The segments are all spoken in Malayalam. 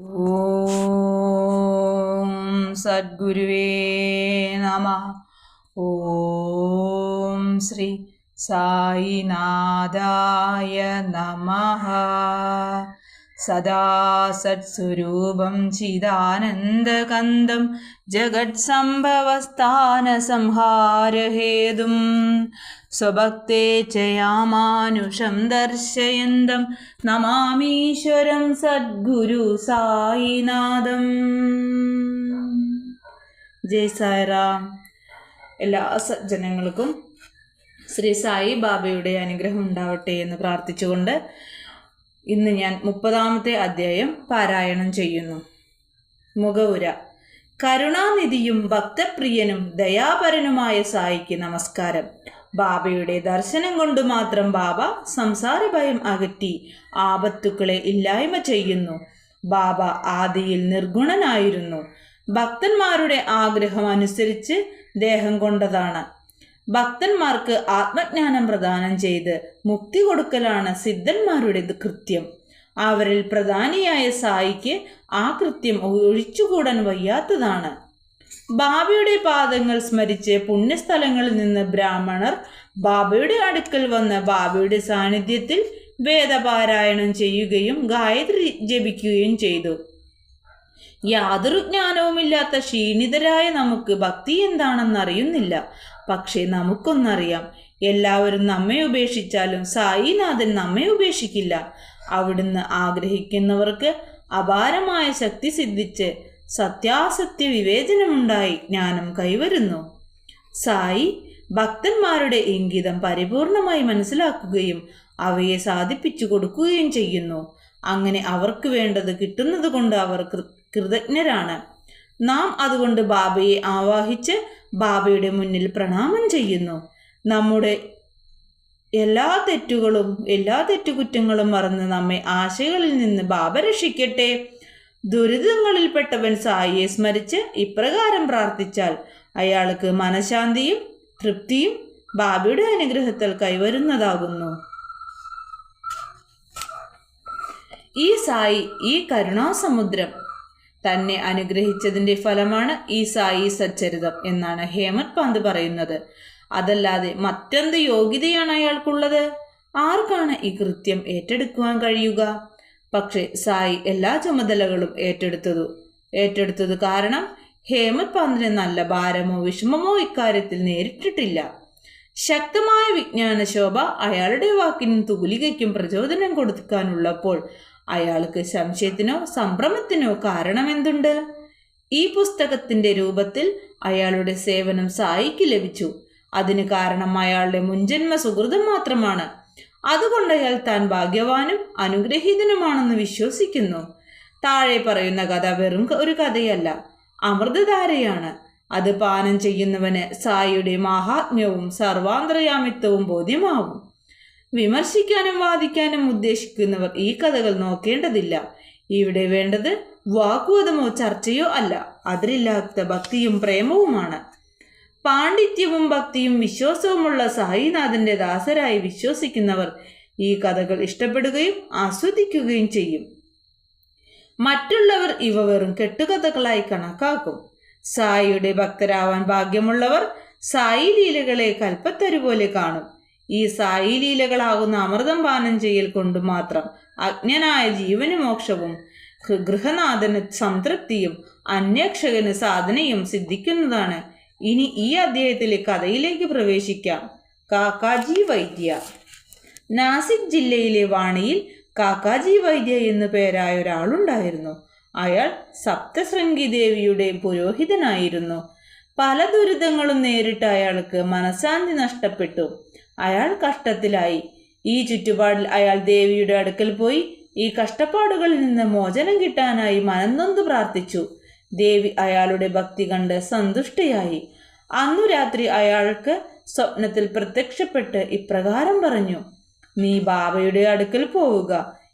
ॐ सद्गुरुवे नमः। ॐ श्री साईनादाय नमः। സദാ സത്സ്വരൂപം ചിദാനന്ദകന്ദം ജഗത്സംഭവസ്ഥാനസംഹാരഹേതും. സ്വഭക്തേ ചയാമാനുഷം യാമാനുഷം ദർശയന്തം നമാമീശ്വരം സദ്ഗുരു സായിനാഥം. ജയ് സായറാം. എല്ലാ സജ്ജനങ്ങൾക്കും ശ്രീ സായി ബാബയുടെ അനുഗ്രഹം ഉണ്ടാവട്ടെ എന്ന് പ്രാർത്ഥിച്ചുകൊണ്ട് ഇന്ന് ഞാൻ മുപ്പതാമത്തെ അധ്യായം പാരായണം ചെയ്യുന്നു. മുഖവുര. കരുണാനിധിയും ഭക്തപ്രിയനും ദയാപരനുമായ സായിക്ക് നമസ്കാരം. ബാബയുടെ ദർശനം കൊണ്ട് മാത്രം ബാബ സംസാര ഭയം അകറ്റി ആപത്തുക്കളെ ഇല്ലായ്മ ചെയ്യുന്നു. ബാബ ആദിയിൽ നിർഗുണനായിരുന്നു. ഭക്തന്മാരുടെ ആഗ്രഹം അനുസരിച്ച് ദേഹം കൊണ്ടതാണ്. ഭക്തന്മാർക്ക് ആത്മജ്ഞാനം പ്രദാനം ചെയ്ത് മുക്തി കൊടുക്കലാണ് സിദ്ധന്മാരുടെ കൃത്യം. അവരിൽ പ്രധാനിയായ സായിക്ക് ആ കൃത്യം ഒഴിച്ചുകൂടാൻ വയ്യാത്തതാണ്. ബാബയുടെ പാദങ്ങൾ സ്മരിച്ച് പുണ്യസ്ഥലങ്ങളിൽ നിന്ന് ബ്രാഹ്മണർ ബാബയുടെ അടുക്കൽ വന്ന് ബാബയുടെ സാന്നിധ്യത്തിൽ വേദപാരായണം ചെയ്യുകയും ഗായത്രി ജപിക്കുകയും ചെയ്തു. യാതൊരു ജ്ഞാനവുമില്ലാത്ത ക്ഷീണിതരായ നമുക്ക് ഭക്തി എന്താണെന്ന് അറിയുന്നില്ല പക്ഷേ നമുക്കൊന്നറിയാം എല്ലാവരും നമ്മെ ഉപേക്ഷിച്ചാലും സായിനാഥൻ നമ്മെ ഉപേക്ഷിക്കില്ല. അവിടുന്ന് ആഗ്രഹിക്കുന്നവർക്ക് അപാരമായ ശക്തി സിദ്ധിച്ച് സത്യാസത്യ വിവേചനമുണ്ടായി ജ്ഞാനം കൈവരുന്നു. സായി ഭക്തന്മാരുടെ ഇംഗിതം പരിപൂർണമായി മനസ്സിലാക്കുകയും അവയെ സാധിപ്പിച്ചു കൊടുക്കുകയും ചെയ്യുന്നു. അങ്ങനെ അവർക്ക് വേണ്ടത് കിട്ടുന്നത് കൊണ്ട് അവർ കൃതജ്ഞരാണ്. നാം അതുകൊണ്ട് ബാബയെ ആവാഹിച്ച് ബാബയുടെ മുന്നിൽ പ്രണാമം ചെയ്യുന്നു. നമ്മുടെ എല്ലാ തെറ്റുകളും എല്ലാ തെറ്റുകുറ്റങ്ങളും മറന്ന് നമ്മെ ആശകളിൽ നിന്ന് ബാബ രക്ഷിക്കട്ടെ. ദുരിതങ്ങളിൽപ്പെട്ടവൻ സായിയെ സ്മരിച്ച് ഇപ്രകാരം പ്രാർത്ഥിച്ചാൽ അയാൾക്ക് മനഃശാന്തിയും തൃപ്തിയും ബാബയുടെ അനുഗ്രഹത്താൽ കൈവരുന്നതാകുന്നു. ഈ സായി ഈ കരുണാസമുദ്രം തന്നെ അനുഗ്രഹിച്ചതിന്റെ ഫലമാണ് ഈ സായി സച്ചരിതം എന്നാണ് ഹേമന്ത് പന്ത് പറയുന്നത്. അതല്ലാതെ മറ്റെന്ത് യോഗ്യതയാണ് അയാൾക്കുള്ളത്? ആർക്കാണ് ഈ കൃത്യം ഏറ്റെടുക്കുവാൻ കഴിയുക? പക്ഷെ സായി എല്ലാ ചുമതലകളും ഏറ്റെടുത്തതു. ഏറ്റെടുത്തത് കാരണം ഹേമന്ത് പന്തിന് നല്ല ഭാരമോ വിഷമമോ ഇക്കാര്യത്തിൽ നേരിട്ടിട്ടില്ല. ശക്തമായ വിജ്ഞാന ശോഭ അയാളുടെ വാക്കിനും തൂലികയ്ക്കും പ്രചോദനം കൊടുക്കാനുള്ളപ്പോൾ അയാൾക്ക് സംശയത്തിനോ സംഭ്രമത്തിനോ കാരണമെന്തുണ്ട്? ഈ പുസ്തകത്തിന്റെ രൂപത്തിൽ അയാളുടെ സേവനം സായിക്ക് ലഭിച്ചു. അതിന് കാരണം അയാളുടെ മുൻജന്മ സുഹൃതം മാത്രമാണ്. അതുകൊണ്ട് അയാൾ താൻ ഭാഗ്യവാനും അനുഗ്രഹീതനുമാണെന്ന് വിശ്വസിക്കുന്നു. താഴെ പറയുന്ന കഥ വെറും ഒരു കഥയല്ല അമൃതധാരയാണ്. അത് പാനം ചെയ്യുന്നവന് സായിയുടെ മഹാത്മ്യവും സർവാന്തരയാമിത്വവും ബോധ്യമാവും. വിമർശിക്കാനും വാദിക്കാനും ഉദ്ദേശിക്കുന്നവർ ഈ കഥകൾ നോക്കേണ്ടതില്ല. ഇവിടെ വേണ്ടത് വാഗ്വാദമോ ചർച്ചയോ അല്ല. അതിരില്ലാത്ത ഭക്തിയും പ്രേമവുമാണ്. പാണ്ഡിത്യവും ഭക്തിയും വിശ്വാസവുമുള്ള സായിനാഥന്റെ ദാസരായി വിശ്വസിക്കുന്നവർ ഈ കഥകൾ ഇഷ്ടപ്പെടുകയും ആസ്വദിക്കുകയും ചെയ്യും. മറ്റുള്ളവർ ഇവ വെറും കെട്ടുകഥകളായി കണക്കാക്കും. സായിയുടെ ഭക്തരാവാൻ ഭാഗ്യമുള്ളവർ സായി ലീലകളെ കൽപ്പത്തരു പോലെ കാണും. ഈ സായി ലീലകളാകുന്ന അമൃതം പാനം ചെയ്യൽ കൊണ്ട് മാത്രം അജ്ഞനായ ജീവന് മോക്ഷവും ഗൃഹനാഥന് സംതൃപ്തിയും അന്വേക്ഷകന് സാധനയും സിദ്ധിക്കുന്നതാണ്. ഇനി ഈ അധ്യായത്തിലെ കഥയിലേക്ക് പ്രവേശിക്കാം. കാക്കാജി വൈദ്യ. നാസിക് ജില്ലയിലെ വാണിയിൽ കാക്കാജി വൈദ്യ എന്നു പേരായ ഒരാളുണ്ടായിരുന്നു. അയാൾ സപ്തശൃംഗി ദേവിയുടെ പുരോഹിതനായിരുന്നു. പല ദുരിതങ്ങളും നേരിട്ട അയാൾക്ക് മനഃശാന്തി നഷ്ടപ്പെട്ടു. അയാൾ കഷ്ടത്തിലായി. ഈ ചുറ്റുപാടിൽ അയാൾ ദേവിയുടെ അടുക്കൽ പോയി ഈ കഷ്ടപ്പാടുകളിൽ നിന്ന് മോചനം കിട്ടാനായി മനന്നൊന്ന് പ്രാർത്ഥിച്ചു. ദേവി അയാളുടെ ഭക്തി കണ്ട് സന്തുഷ്ടയായി. അന്നു രാത്രി അയാൾക്ക് സ്വപ്നത്തിൽ പ്രത്യക്ഷപ്പെട്ട് ഇപ്രകാരം പറഞ്ഞു നീ ബാബയുടെ അടുക്കൽ പോവുക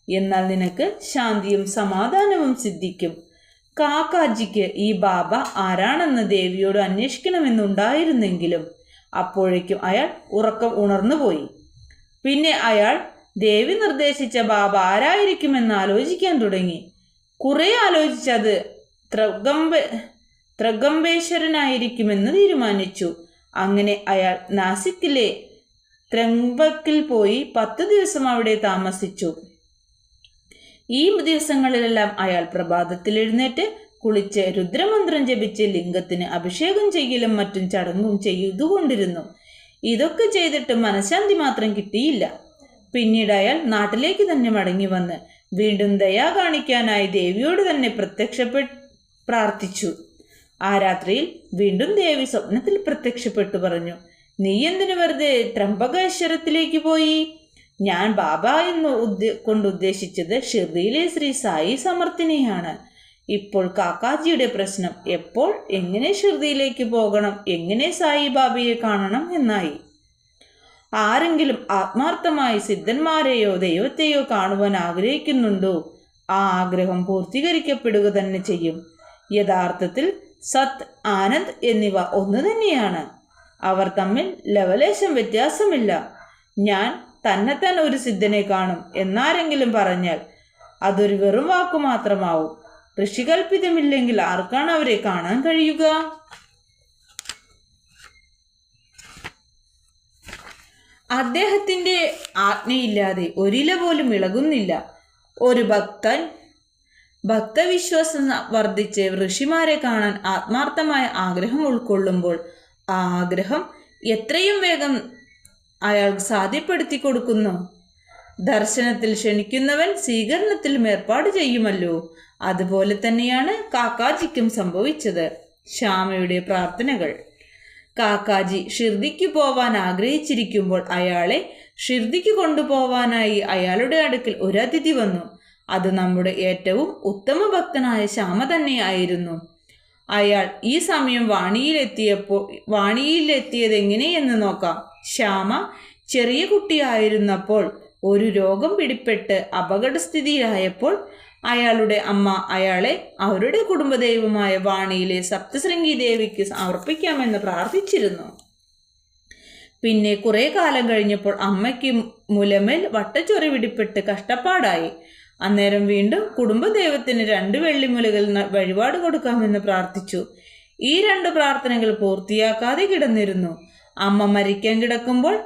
എന്നാൽ നിനക്ക് ശാന്തിയും സമാധാനവും സിദ്ധിക്കും. കാക്കാജിക്ക് ഈ ബാബ ആരാണെന്ന് ദേവിയോട് അന്വേഷിക്കണമെന്നുണ്ടായിരുന്നെങ്കിലും അപ്പോഴേക്കും അയാൾ ഉറക്കം ഉണർന്നു പോയി. പിന്നെ അയാൾ ദേവി നിർദ്ദേശിച്ച ബാബ ആരായിരിക്കുമെന്ന് ആലോചിക്കാൻ തുടങ്ങി. കുറെ ആലോചിച്ചത് ത്രഗംബ ത്രഗംബേശ്വരനായിരിക്കുമെന്ന് തീരുമാനിച്ചു. അങ്ങനെ അയാൾ നാസിക്കിലെ ത്രംബക്കിൽ പോയി പത്ത് ദിവസം അവിടെ താമസിച്ചു. ഈ ദിവസങ്ങളിലെല്ലാം അയാൾ പ്രഭാതത്തിൽ എഴുന്നേറ്റ് കുളിച്ച് രുദ്രമന്ത്രം ജപിച്ച് ലിംഗത്തിന് അഭിഷേകം ചെയ്യലും മറ്റും ചടങ്ങും ചെയ്തുകൊണ്ടിരുന്നു. ഇതൊക്കെ ചെയ്തിട്ട് മനഃശാന്തി മാത്രം കിട്ടിയില്ല. പിന്നീട് അയാൾ നാട്ടിലേക്ക് തന്നെ മടങ്ങി വന്ന് വീണ്ടും ദയാ കാണിക്കാനായി ദേവിയോട് തന്നെ പ്രത്യക്ഷപ്പെട്ട് പ്രാർത്ഥിച്ചു. ആ രാത്രിയിൽ വീണ്ടും ദേവി സ്വപ്നത്തിൽ പ്രത്യക്ഷപ്പെട്ടു പറഞ്ഞു നീ എന്തിനു വെറുതെ ത്രംബകേശ്വരത്തിലേക്ക് പോയി? ഞാൻ ബാബ എന്ന് ഉദ്ദേ കൊണ്ടുദ്ദേശിച്ചത് ഷിർദിയിലെ ശ്രീ സായി സമർത്ഥിനെയാണ്. ഇപ്പോൾ കാക്കാജിയുടെ പ്രശ്നം എപ്പോൾ എങ്ങനെ ഷിർദിയിലേക്ക് പോകണം എങ്ങനെ സായി ബാബയെ കാണണം എന്നായി. ആരെങ്കിലും ആത്മാർത്ഥമായി സിദ്ധന്മാരെയോ ദൈവത്തെയോ കാണുവാൻ ആഗ്രഹിക്കുന്നുണ്ടോ? ആ ആഗ്രഹം പൂർത്തീകരിക്കപ്പെടുക തന്നെ ചെയ്യും. യഥാർത്ഥത്തിൽ സത് ആനന്ദ് എന്നിവ ഒന്നു തന്നെയാണ്. അവർ തമ്മിൽ ലവലേശം വ്യത്യാസമില്ല. ഞാൻ തന്നെത്താൻ ഒരു സിദ്ധനെ കാണും എന്നാരെങ്കിലും പറഞ്ഞാൽ അതൊരു വെറും വാക്കു മാത്രമാവും. ഋഷികൽപ്പിതമില്ലെങ്കിൽ ആർക്കാണ് അവരെ കാണാൻ കഴിയുക? അദ്ദേഹത്തിന്റെ ആജ്ഞയില്ലാതെ ഒരില പോലും ഇളകുന്നില്ല. ഒരു ഭക്തൻ ഭക്തവിശ്വാസം വർദ്ധിച്ച് ഋഷിമാരെ കാണാൻ ആത്മാർത്ഥമായ ആഗ്രഹം ഉൾക്കൊള്ളുമ്പോൾ ആ ആഗ്രഹം എത്രയും വേഗം അയാൾ സാധ്യപ്പെടുത്തി കൊടുക്കുന്നു ദർശനത്തിൽ ക്ഷണിക്കുന്നവൻ സ്വീകരണത്തിലും ഏർപ്പാട് ചെയ്യുമല്ലോ. അതുപോലെ തന്നെയാണ് കാക്കാജിക്കും സംഭവിച്ചത്. ശ്യാമയുടെ പ്രാർത്ഥനകൾ. കാക്കാജി ഷിർദിക്ക് പോവാൻ ആഗ്രഹിച്ചിരിക്കുമ്പോൾ അയാളെ ഷിർദിക്ക് കൊണ്ടുപോവാനായി അയാളുടെ അടുക്കൽ ഒരു അതിഥി വന്നു. അത് നമ്മുടെ ഏറ്റവും ഉത്തമ ഭക്തനായ ശ്യാമ തന്നെയായിരുന്നു. അയാൾ ഈ സമയം വാണിയിലെത്തിയപ്പോൾ വാണിയിലെത്തിയത് എങ്ങനെയെന്ന് നോക്കാം. ശ്യാമ ചെറിയ കുട്ടിയായിരുന്നപ്പോൾ ഒരു രോഗം പിടിപെട്ട് അപകടസ്ഥിതിയിലായപ്പോൾ അയാളുടെ അമ്മ അയാളെ അവരുടെ കുടുംബദൈവമായ വാണിയിലെ സപ്തശൃംഗി ദേവിക്ക് സമർപ്പിക്കാമെന്ന് പ്രാർത്ഥിച്ചിരുന്നു. പിന്നെ കുറെ കാലം കഴിഞ്ഞപ്പോൾ അമ്മയ്ക്ക് മുലമേൽ വട്ടച്ചൊറി പിടിപ്പെട്ട് കഷ്ടപ്പാടായി. അന്നേരം വീണ്ടും കുടുംബദൈവത്തിന് രണ്ട് വെള്ളിമുലകൾ വഴിപാട് കൊടുക്കാമെന്ന് പ്രാർത്ഥിച്ചു. ഈ രണ്ട് പ്രാർത്ഥനകൾ പൂർത്തിയാക്കാതെ കിടന്നിരുന്നു. അമ്മ മരിക്കാൻ കിടക്കുമ്പോൾ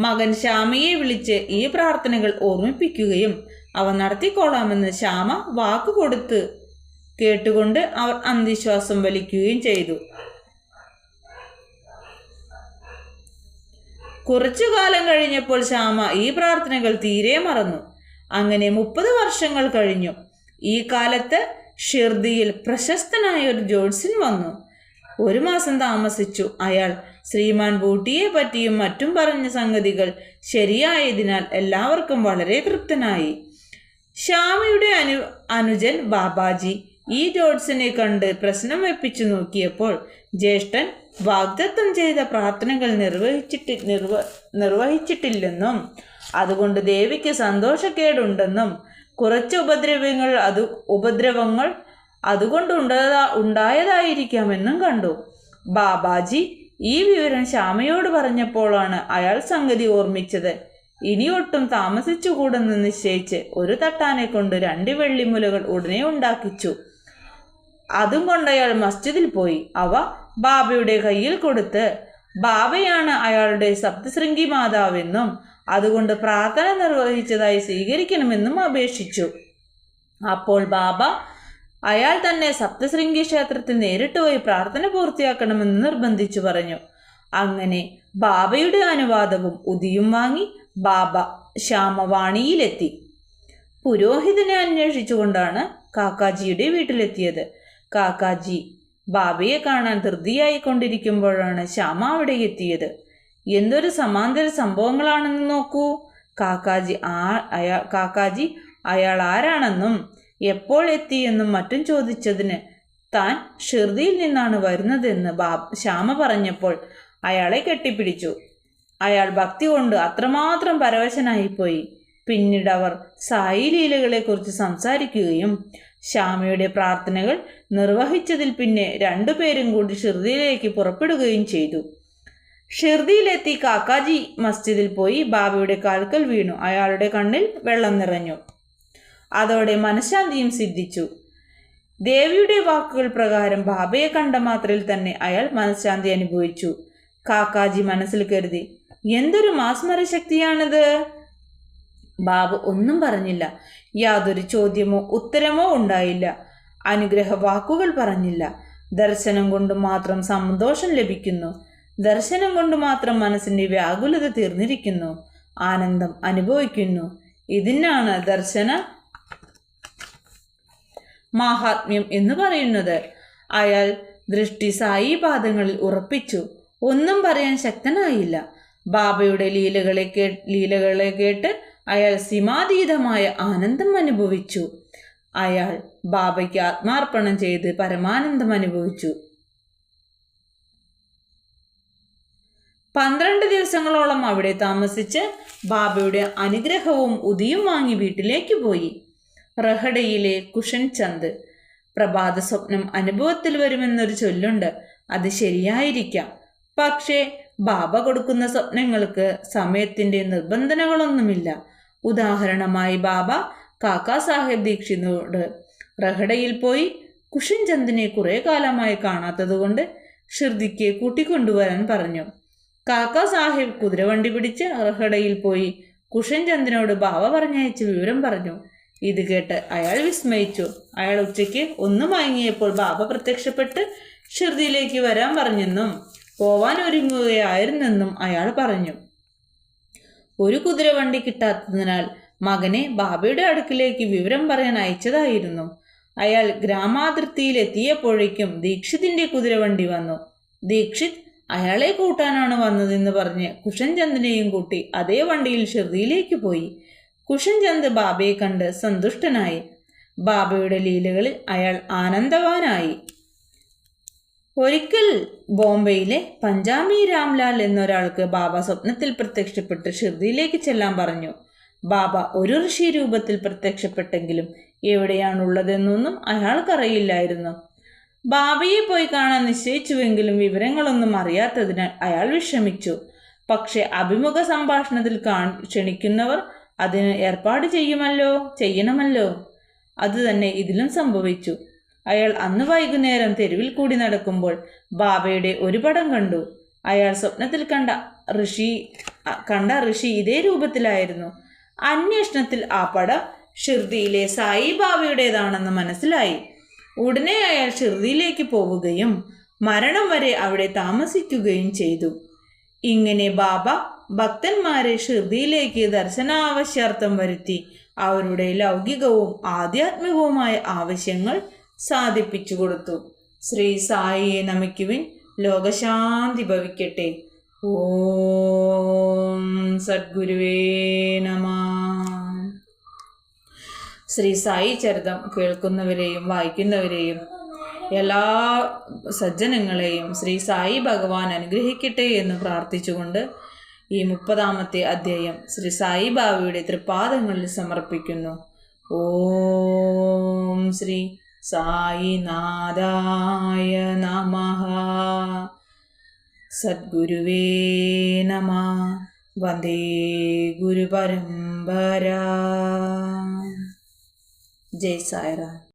മകൻ ശ്യാമയെ വിളിച്ച് ഈ പ്രാർത്ഥനകൾ ഓർമ്മിപ്പിക്കുകയും അവ നടത്തിക്കോളാമെന്ന് ശ്യാമ വാക്ക് കൊടുത്ത് കേട്ടുകൊണ്ട് അവർ അന്ധവിശ്വാസം വലിക്കുകയും ചെയ്തു. കുറച്ചു കാലം കഴിഞ്ഞപ്പോൾ ശ്യാമ ഈ പ്രാർത്ഥനകൾ തീരെ മറന്നു. അങ്ങനെ മുപ്പത് വർഷങ്ങൾ കഴിഞ്ഞു. ഈ കാലത്ത് ഷിർദിയിൽ പ്രശസ്തനായ ഒരു ജോത്സ്യൻ വന്നു. ഒരു മാസം താമസിച്ചു. അയാൾ ശ്രീമാൻ ബൂട്ടിയെ പറ്റിയും മറ്റും പറഞ്ഞ സംഗതികൾ ശരിയായതിനാൽ എല്ലാവർക്കും വളരെ തൃപ്തനായി. ശ്യാമയുടെ അനു അനുജൻ ബാബാജി ഈ ജോഡ്സിനെ കണ്ട് പ്രശ്നം വെപ്പിച്ചു നോക്കിയപ്പോൾ ജ്യേഷ്ഠൻ വാഗ്ദത്തം ചെയ്ത പ്രാർത്ഥനകൾ നിർവഹിച്ചിട്ട് നിർവ നിർവഹിച്ചിട്ടില്ലെന്നും അതുകൊണ്ട് ദേവിക്ക് സന്തോഷക്കേടുണ്ടെന്നും കുറച്ച് ഉപദ്രവങ്ങൾ അത് ഉപദ്രവങ്ങൾ അതുകൊണ്ട് ഉണ്ടായതാ ഉണ്ടായതായിരിക്കാമെന്നും കണ്ടു. ബാബാജി ഈ വിവരം ശ്യാമയോട് പറഞ്ഞപ്പോഴാണ് അയാൾ സംഗതി ഓർമ്മിച്ചത്. ഇനി ഒട്ടും താമസിച്ചുകൂടെന്ന് നിശ്ചയിച്ച് ഒരു തട്ടാനെ കൊണ്ട് രണ്ട് വെള്ളിമുലകൾ ഉടനെ ഉണ്ടാക്കിച്ചു. അതും കൊണ്ട് അയാൾ മസ്ജിദിൽ പോയി. അവ ബാബയുടെ കയ്യിൽ കൊടുത്ത് ബാബയാണ് അയാളുടെ സപ്തശൃംഗി മാതാവെന്നും അതുകൊണ്ട് പ്രാർത്ഥന നിർവഹിച്ചതായി സ്വീകരിക്കണമെന്നും അപേക്ഷിച്ചു. അപ്പോൾ ബാബ അയാൾ തന്നെ സപ്തശൃംഗി ക്ഷേത്രത്തിൽ നേരിട്ട് പോയി പ്രാർത്ഥന പൂർത്തിയാക്കണമെന്ന് നിർബന്ധിച്ചു പറഞ്ഞു. അങ്ങനെ ബാബയുടെ അനുവാദവും ഉദിയും വാങ്ങി ബാബ ശ്യാമവാണിയിലെത്തി. പുരോഹിതനെ അന്വേഷിച്ചുകൊണ്ടാണ് കാക്കാജിയുടെ വീട്ടിലെത്തിയത്. കാക്കാജി ബാബയെ കാണാൻ ധൃതിയായി കൊണ്ടിരിക്കുമ്പോഴാണ് ശ്യാമ അവിടെ എത്തിയത്. എന്തൊരു സമാന്തര സംഭവങ്ങളാണെന്ന് നോക്കൂ. കാക്കാജി ആ അയാ കാക്കാജി അയാൾ ആരാണെന്നും എപ്പോൾ എത്തിയെന്നും മറ്റും ചോദിച്ചതിന് താൻ ഷിർദിയിൽ നിന്നാണ് വരുന്നതെന്ന് ബാബ് ശ്യാമ പറഞ്ഞപ്പോൾ അയാളെ കെട്ടിപ്പിടിച്ചു. അയാൾ ഭക്തി കൊണ്ട് അത്രമാത്രം പരവശനായിപ്പോയി. പിന്നീട് അവർ സായി ലീലകളെക്കുറിച്ച് സംസാരിക്കുകയും ശ്യാമയുടെ പ്രാർത്ഥനകൾ നിർവഹിച്ചതിൽ പിന്നെ രണ്ടുപേരും കൂടി ഷിർദിയിലേക്ക് പുറപ്പെടുകയും ചെയ്തു. ഷിർദിയിലെത്തി കാക്കാജി മസ്ജിദിൽ പോയി ബാബയുടെ കാൽക്കൽ വീണു. അയാളുടെ കണ്ണിൽ വെള്ളം നിറഞ്ഞു. അതോടെ മനഃശാന്തിയും സിദ്ധിച്ചു. ദേവിയുടെ വാക്കുകൾ പ്രകാരം ബാബയെ കണ്ട മാത്രയിൽ തന്നെ അയാൾ മനഃശാന്തി അനുഭവിച്ചു. കാക്കാജി മനസ്സിൽ കരുതി എന്തൊരു മാസ്മര ശക്തിയാണിത്? ബാബു ഒന്നും പറഞ്ഞില്ല. യാതൊരു ചോദ്യമോ ഉത്തരമോ ഉണ്ടായില്ല. അനുഗ്രഹ വാക്കുകൾ പറഞ്ഞില്ല. ദർശനം കൊണ്ട് മാത്രം സന്തോഷം ലഭിക്കുന്നു. ദർശനം കൊണ്ട് മാത്രം മനസ്സിന്റെ വ്യാകുലത തീർന്നിരിക്കുന്നു. ആനന്ദം അനുഭവിക്കുന്നു. ഇതിനാണ് ദർശന മാഹാത്മ്യം എന്ന് പറയുന്നത്. അയാൾ ദൃഷ്ടി സായി പാദങ്ങളിൽ ഉറപ്പിച്ചു. ഒന്നും പറയാൻ ശക്തനായില്ല. ബാബയുടെ ലീലകളെ കേ ലീലകളെ കേട്ട് അയാൾ സീമാതീതമായ ആനന്ദം അനുഭവിച്ചു. അയാൾ ബാബയ്ക്ക് ആത്മാർപ്പണം ചെയ്ത് പരമാനന്ദം അനുഭവിച്ചു. പന്ത്രണ്ട് ദിവസങ്ങളോളം അവിടെ താമസിച്ച് ബാബയുടെ അനുഗ്രഹവും ഉദിയും വാങ്ങി വീട്ടിലേക്ക് പോയി. റഹഡയിലെ കുഷൻ ചന്ദ് പ്രഭാത സ്വപ്നം അനുഭവത്തിൽ വരുമെന്നൊരു ചൊല്ലുണ്ട്. അത് ശരിയായിരിക്കാം. പക്ഷേ ബാബ കൊടുക്കുന്ന സ്വപ്നങ്ങൾക്ക് സമയത്തിന്റെ നിർബന്ധനകളൊന്നുമില്ല ഉദാഹരണമായി ബാബ കാക്കാ സാഹേബ് ദീക്ഷിതോട് റഹഡയിൽ പോയി കുഷൻ ചന്ദിനെ കുറെ കാലമായി കാണാത്തതുകൊണ്ട് ഷിർദിക്ക് കൂട്ടിക്കൊണ്ടുവരാൻ പറഞ്ഞു. കാക്കാ സാഹിബ് കുതിരവണ്ടി പിടിച്ച് റഹഡയിൽ പോയി കുഷൻ ചന്ദിനോട് ബാബ പറഞ്ഞയച്ച് വിവരം പറഞ്ഞു. ഇത് കേട്ട് അയാൾ വിസ്മയിച്ചു. അയാൾ ഉച്ചയ്ക്ക് ഒന്ന് മയങ്ങിയപ്പോൾ ബാബ പ്രത്യക്ഷപ്പെട്ട് ഷിർദിയിലേക്ക് വരാൻ പറഞ്ഞെന്നും പോവാൻ ഒരുങ്ങുകയായിരുന്നെന്നും അയാൾ പറഞ്ഞു. ഒരു കുതിരവണ്ടി കിട്ടാത്തതിനാൽ മകനെ ബാബയുടെ അടുക്കിലേക്ക് വിവരം പറയാൻ അയച്ചതായിരുന്നു. അയാൾ ഗ്രാമാതിർത്തിയിൽ എത്തിയപ്പോഴേക്കും ദീക്ഷിതിന്റെ കുതിരവണ്ടി വന്നു. ദീക്ഷിത് അയാളെ കൂട്ടാനാണ് വന്നതെന്ന് പറഞ്ഞ് കുഷൻചന്ദിനെയും കൂട്ടി അതേ വണ്ടിയിൽ ഷിർദിയിലേക്ക് പോയി. കുഷൻചന്ദ് ബാബയെ കണ്ട് സന്തുഷ്ടനായി. ബാബയുടെ ലീലകളിൽ അയാൾ ആനന്ദവാനായി. ഒരിക്കൽ ബോംബെയിലെ പഞ്ചാബി രാംലാൽ എന്നൊരാൾക്ക് ബാബ സ്വപ്നത്തിൽ പ്രത്യക്ഷപ്പെട്ട് ഷിർദിയിലേക്ക് ചെല്ലാൻ പറഞ്ഞു. ബാബ ഒരു ഋഷി രൂപത്തിൽ പ്രത്യക്ഷപ്പെട്ടെങ്കിലും എവിടെയാണുള്ളതെന്നൊന്നും അയാൾക്കറിയില്ലായിരുന്നു. ബാബയെ പോയി കാണാൻ നിശ്ചയിച്ചുവെങ്കിലും വിവരങ്ങളൊന്നും അറിയാത്തതിനാൽ അയാൾ വിഷമിച്ചു. പക്ഷെ അഭിമുഖ സംഭാഷണത്തിൽ കാ ക്ഷണിക്കുന്നവർ അതിന് ഏർപ്പാട് ചെയ്യുമല്ലോ ചെയ്യണമല്ലോ. അതുതന്നെ ഇതിലും സംഭവിച്ചു. അയാൾ അന്ന് വൈകുന്നേരം തെരുവിൽ കൂടി നടക്കുമ്പോൾ ബാബയുടെ ഒരു പടം കണ്ടു. അയാൾ സ്വപ്നത്തിൽ കണ്ട ഋഷി കണ്ട ഋഷി ഇതേ രൂപത്തിലായിരുന്നു. അന്വേഷണത്തിൽ ആ പടം ഷിർദിയിലെ സായി ബാബയുടേതാണെന്ന് മനസ്സിലായി. ഉടനെ അയാൾ ഷിർദിയിലേക്ക് പോവുകയും മരണം വരെ അവിടെ താമസിക്കുകയും ചെയ്തു. ഇങ്ങനെ ബാബ ഭക്തന്മാരെ ഷിർദിയിലേക്ക് ദർശനാവശ്യാർത്ഥം വരുത്തി. അവരുടെ ലൗകികവും ആധ്യാത്മികവുമായ ആവശ്യങ്ങൾ സാധിപ്പിച്ചു കൊടുത്തു. ശ്രീ സായിയെ നമിക്കുവിൻ. ലോകശാന്തി ഭവിക്കട്ടെ. ഓം സദ്ഗുരുവേ നമ. ശ്രീ സായി ചരിതം കേൾക്കുന്നവരെയും വായിക്കുന്നവരെയും എല്ലാ സജ്ജനങ്ങളെയും ശ്രീ സായി ഭഗവാൻ അനുഗ്രഹിക്കട്ടെ എന്ന് പ്രാർത്ഥിച്ചുകൊണ്ട് ഈ മുപ്പതാമത്തെ അധ്യായം ശ്രീ സായിബാബയുടെ തൃപാദങ്ങളിൽ സമർപ്പിക്കുന്നു. ഓം ശ്രീ സായിനാഥായ നമ. സദ്ഗുരുവേ നമ. വന്ദേ ഗുരുപരമ്പര. ജയ് സായിറാം.